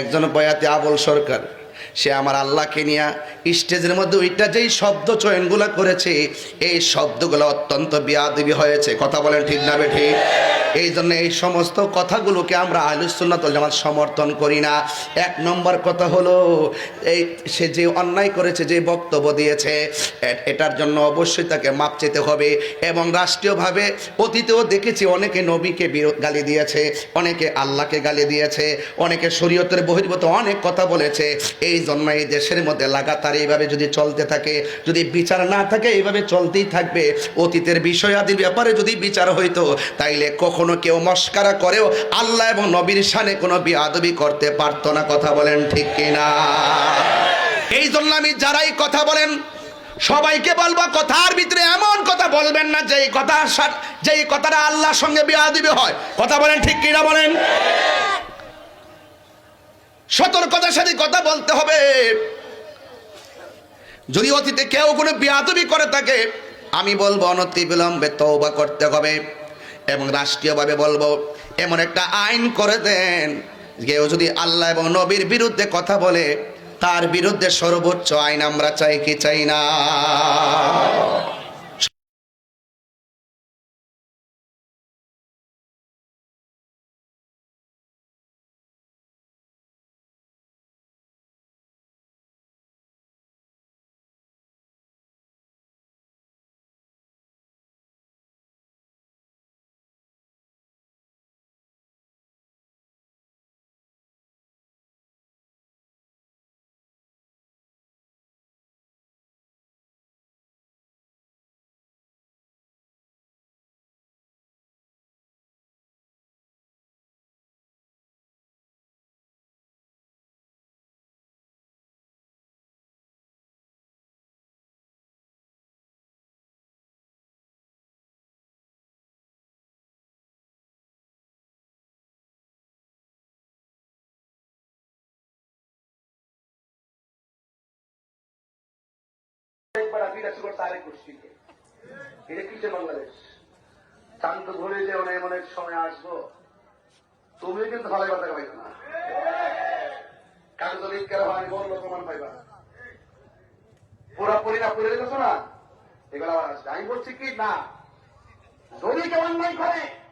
একজন বয়াতে আবল সরকার, সে আমার আল্লাহকে নিয়ে স্টেজের মধ্যে ওইটা যেই শব্দ চয়নগুলো করেছে, এই শব্দগুলো অত্যন্ত বিয়াদবি হয়েছে। কথা বলেন ঠিক না বে ঠিক? এই জন্য এই সমস্ত কথাগুলোকে আমরা আলুসুন্নাতল জামাত সমর্থন করি না। এক নম্বর কথা হলো, এই সে যে অন্যায় করেছে, যে বক্তব্য দিয়েছে এটার জন্য অবশ্যই তাকে মাপ চেতে হবে এবং রাষ্ট্রীয়ভাবে অতীতেও দেখেছি অনেকে নবীকে গালি দিয়েছে, অনেকে আল্লাহকে গালি দিয়েছে, অনেকে শরীয়তের বহির্ভূত অনেক কথা বলেছে। এই জন্য এই দেশের মধ্যে লাগাতার এইভাবে যদি চলতে থাকে, যদি বিচার না থাকে, এইভাবে চলতেই থাকবে। অতীতের বিষয়াদির ব্যাপারে যদি বিচার হইতো, তাইলে কখনো কেউ মস্কারা করেও আল্লাহ এবং নবীর সানে কোনো বিয়াদবি করতে পারতো না, কথা বলেন ঠিক কিনা? এই জন্য আমি যারাই কথা বলেন, সবাইকে বলব, কথার ভিতরে এমন কথা বলবেন না, যেই কথা যেই কথাটা আল্লাহর সঙ্গে বিয়াদিবি হয়, কথা বলেন ঠিক কিনা বলেন? সতর্কতার সাথে কথা বলতে হবে। যদি অতীতে কেউ কোনো বিয়াদবি করে থাকে, আমি বলব অনতি বিলম্বে তৌবা করতে হবে। এবং রাষ্ট্রীয়ভাবে বলব, এমন একটা আইন করে দেন, কেউ যদি আল্লাহ এবং নবীর বিরুদ্ধে কথা বলে, তার বিরুদ্ধে সর্বোচ্চ আইন আমরা চাই কি চাই না। চান্ত ধরে যে অনেক অনেক সময় আসব তুমি কিন্তু ভালো কথা পাইবে না। কারও যদি কেন আমি বলল প্রমাণ পাইবা পুরাপুরি না। পুরে গেছো না? এগুলো আবার আসবে। আমি বলছি কি, না। যদি কেমন নাই করে